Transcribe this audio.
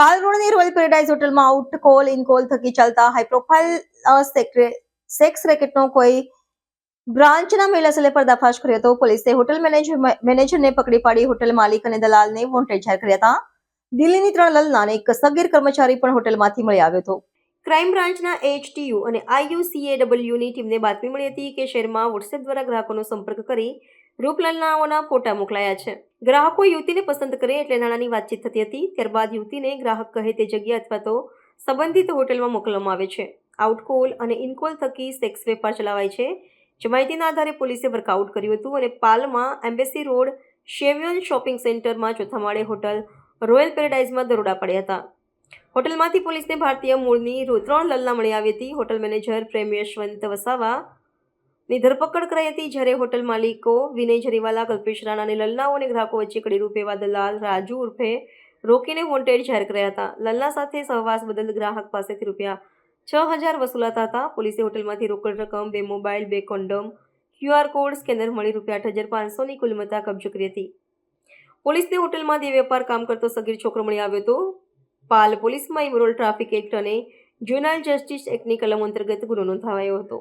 પાલ royal paradise હોટલમાં out, call, in, call થકી ચાલતા હાઈ પ્રોફાઇલ સેક્સ રેકેટનો કોઈ બ્રાન્ચના મહિલા સેલે પર્દાફાશ કર્યો હતો. પોલીસે હોટલ મેનેજર મેનેજરને પકડી પાડી હોટલ માલિક અને દલાલને વોન્ટેડ જાહેર કર્યા હતા. દિલ્હીની ત્રણ લલના અને એક સગીર કર્મચારી પણ હોટલમાંથી મળી આવ્યો હતો. ક્રાઇમ બ્રાન્ચના એચટીયુ અને આઈયુસીએડબલ્યુની ટીમને બાતમી મળી હતી કે શહેરમાં વોટ્સએપ દ્વારા ગ્રાહકોનો સંપર્ક કરી રૂપલલનાઓના ફોટા મોકલાયા છે. ગ્રાહકો યુવતીને પસંદ કરે એટલે નાણાંની વાતચીત થતી હતી. ત્યારબાદ યુવતીને ગ્રાહક કહે તે જગ્યા અથવા તો સંબંધિત હોટેલમાં મોકલવામાં આવે છે. આઉટકોલ અને ઇનકોલ થકી સેક્સ વેપાર ચલાવાય છે. જે માહિતીના આધારે પોલીસે વર્કઆઉટ કર્યું હતું અને પાલમાં એમ્બેસી રોડ શેવિયન શોપિંગ સેન્ટરમાં ચોથા માળે હોટલ રોયલ પેરેડાઇઝમાં દરોડા પડ્યા હતા. હોટલમાંથી પોલીસને ભારતીય મૂળની ત્રણ લલ્લા મળી આવી હતી. હોટલ મેનેજર પ્રેમ યશવંત વસાવા ની ધરપકડ કરાઈ હતી જ્યારે હોટલ માલિકો વિનય જરીવાલા, કલ્પેશ રાણા અને લલ્લાઓ અને ગ્રાહકો વચ્ચે કડી રૂપે એવા દલાલ રાજુ ઉર્ફે રોકીને વોન્ટેડ જાહેર કર્યા હતા. લલ્લા સાથે સહવાસ બદલ ગ્રાહક પાસેથી રૂપિયા છ હજાર વસૂલાતા હતા. પોલીસે હોટલમાંથી રોકડ રકમ, બે મોબાઈલ, બે કોન્ડમ ક્યુઆર કોડ, સ્કેનર મળી રૂપિયા આઠ હજાર પાંચસોની કુલમતા કબજો કરી હતી. પોલીસને હોટલમાં દેહ વેપાર કામ કરતો સગીર છોકરો મળી આવ્યો હતો. પાલ પોલીસમાં ઇમરોલ ટ્રાફિક એક્ટ અને જ્યુનાઇલ જસ્ટિસ એક્ટની કલમ અંતર્ગત ગુનો નોંધાવાયો હતો.